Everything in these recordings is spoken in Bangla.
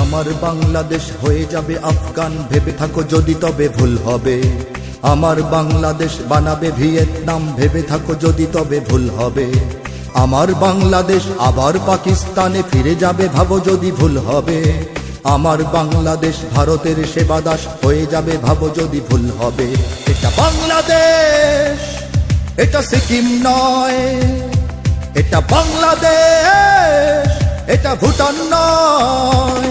আমার বাংলাদেশ হয়ে যাবে আফগান। ভেবে থাকো যদি তবে ভুল হবে। আমার বাংলাদেশ বানাবে ভিয়েতনাম। ভেবে থাকো যদি তবে ভুল হবে। আমার বাংলাদেশ আবার পাকিস্তানে ফিরে যাবে, ভাবো যদি ভুল হবে। আমার বাংলাদেশ ভারতের সেবাদাস হয়ে যাবে, ভাবো যদি ভুল হবে। এটা বাংলাদেশ, এটা সিকিম নয়, এটা বাংলাদেশ। এটা ভুটান নয়।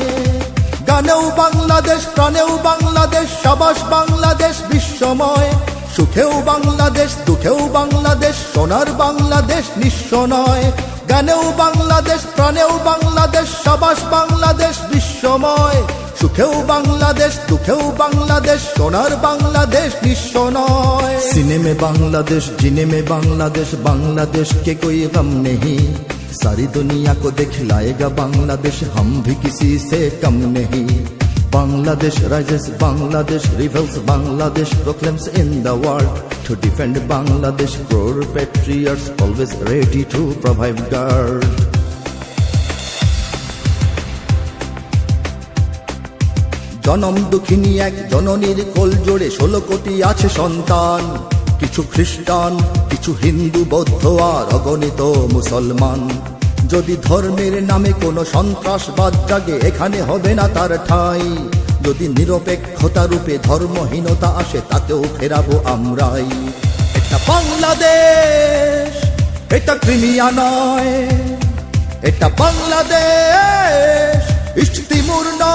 গানেও বাংলাদেশ, প্রাণেও বাংলাদেশ, সাবাস বাংলাদেশ, বিশ্বময়। সুখেও বাংলাদেশ, দুঃখেও বাংলাদেশ, সোনার বাংলাদেশ নিঃস নয়। গানেও বাংলাদেশ, প্রাণেও বাংলাদেশ, সাবাস বাংলাদেশ, বিশ্বময়। সুখেও বাংলাদেশ, দুঃখেও বাংলাদেশ, সোনার বাংলাদেশ নিঃস নয়। সিনেমে বাংলাদেশ, জিনেমে বাংলাদেশ বাংলাদেশ কে কই গম নেহি? सारी दुनिया को दिखलाएगा बांग्लादेश हम भी किसी से कम नहीं Bangladesh rises Bangladesh rebels Bangladesh proclaims in the world to defend Bangladesh core patriots always ready to provide guard জনম দুঃখিনী এক জননীর কোল জোড়ে ষোলো কোটি আছে সন্তান কিছু খ্রিস্টান কিছু হিন্দু বৌদ্ধ আর অগণিত মুসলমান যদি ধর্মের নামে কোনো সন্ত্রাসবাদ জাগে, এখানে হবে না তার ঠাই। যদি নিরপেক্ষতা রূপে ধর্মহীনতা আসে, তাতেও ফেরাবো আমরাই। এটা বাংলাদেশ, এটা ক্রিমিয়া নয়। এটা বাংলাদেশ, ইস্তিমুর নয়।